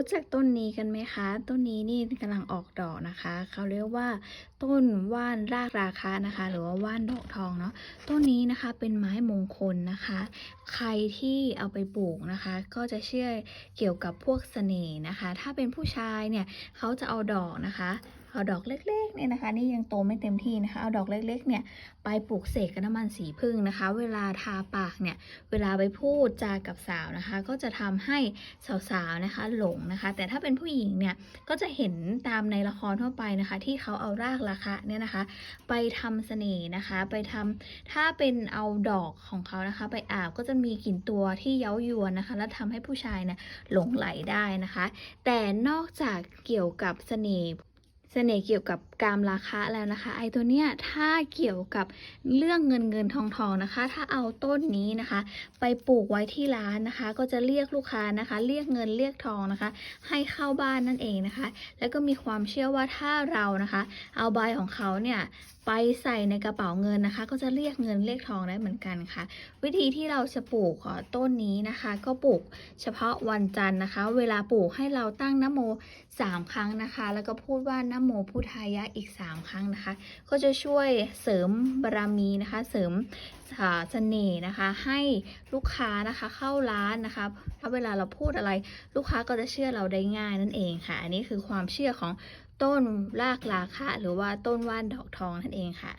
รู้จักต้นนี้กันไหมคะ ต้นนี้นี่กำลังออกดอกนะคะ เขาเรียกว่าต้นว่านรากราคานะคะ หรือว่าว่านดอกทองเนาะ ต้นนี้นะคะเป็นไม้มงคลนะคะ ใครที่เอาไปปลูกนะคะ ก็จะเชื่อเกี่ยวกับพวกเสน่ห์นะคะ ถ้าเป็นผู้ชายเนี่ยเขาจะเอาดอกนะคะเอาดอกเล็กๆเนี่ยนะคะ นี่ยังโตไม่เต็มที่นะคะ เอาดอกเล็กๆเนี่ยไปปลูกเสกกับน้ำมันสีผึ้งนะคะ เวลาทาปากเนี่ยเวลาไปพูดจากับสาวนะคะ ก็จะทำให้สาวๆนะคะหลงนะคะ แต่ถ้าเป็นผู้หญิงเนี่ยก็จะเห็นตามในละครทั่วไปนะคะ ที่เขาเอารากราคะเนี่ยนะคะ ไปทำเสน่ห์นะคะ ไปทำถ้าเป็นเอาดอกของเขานะคะ ไปอาบก็จะมีกลิ่นตัวที่เย้ายวนนะคะ และทำให้ผู้ชายเนี่ยหลงไหลได้นะคะ แต่นอกจากเกี่ยวกับเสน่ห์ เสน่ห์เกี่ยวกับการราคะแล้วนะคะไอตัวเนี้ยถ้าเกี่ยวกับเรื่องเงินเงินทองทองนะคะ ถ้าเอาต้นนี้นะคะ ไปปลูกไว้ที่ร้านนะคะ ก็จะเรียกลูกค้านะคะ เรียกเงินเรียกทองนะคะ ให้เข้าบ้านนั่นเองนะคะ แล้วก็มีความเชื่อว่าถ้าเรานะคะ เอาใบของเขาเนี่ยไปใส่ในกระเป๋าเงินนะคะ ก็จะเรียกเงินเรียกทองได้เหมือนกันค่ะ วิธีที่เราจะปลูกต้นนี้นะคะ ก็ปลูกเฉพาะวันจันทร์นะคะ เวลาปลูกให้เราตั้งนโมสามครั้งนะคะ แล้วก็พูดว่านะโมพุทธายะอีกสามครั้งนะคะ ก็จะช่วยเสริมบารมีนะคะ เสริมเสน่ห์นะคะ ให้ลูกค้านะคะเข้าร้านนะคะถ้าเวลาเราพูดอะไรลูกค้าก็จะเชื่อเราได้ง่ายนั่นเองค่ะ อันนี้คือความเชื่อของต้นรากราคะหรือว่าต้นว่านดอกทองนั่นเองค่ะ